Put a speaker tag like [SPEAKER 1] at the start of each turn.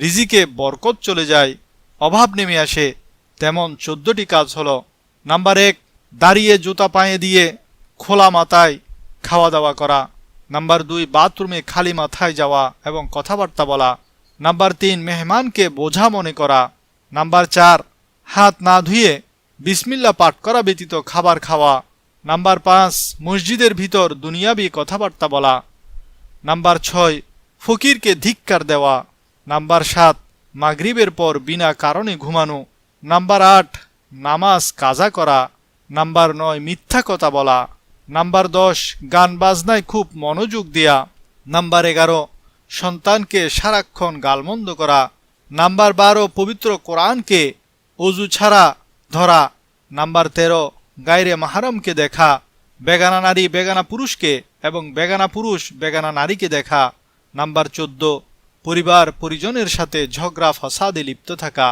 [SPEAKER 1] রিজিকে বরকত চলে যায়, অভাব নেমে আসে। তেমন চোদ্দটি কাজ হলো, নাম্বার এক, দাঁড়িয়ে জুতা পায়ে দিয়ে খোলা মাথায় খাওয়া দাওয়া করা। নাম্বার দুই, বাথরুমে খালি মাথায় যাওয়া এবং কথাবার্তা বলা। নাম্বার তিন, মেহমানকে বোঝা মনে করা। নাম্বার চার, হাত না ধুয়ে বিসমিল্লা পাঠ করা ব্যতীত খাবার খাওয়া। নাম্বার পাঁচ, মসজিদের ভিতর দুনিয়াবি কথাবার্তা বলা। নাম্বার ছয়, ফকিরকে ধিক্কার দেওয়া। নাম্বার সাত, মাগরিবের পর বিনা কারণে ঘুমানো। নাম্বার আট, নামাজ কাজা করা। নাম্বার নয়, মিথ্যা কথা বলা। নাম্বার দশ, গান বাজনায় খুব মনোযোগ দেয়া। নাম্বার এগারো, সন্তানকে সারাক্ষণ গালমন্দ করা। নাম্বার বারো, পবিত্র কোরআনকে অজু ছাড়া ধরা। নাম্বার তেরো, গায়রে মাহারমকে দেখা। বেগানা নারী, বেগানা পুরুষকে এবং বেগানা পুরুষ, বেগানা নারীকে দেখা। নাম্বার চোদ্দ পরিবার পরিজনের সাথে ঝগড়া ফসাদে লিপ্ত থাকা।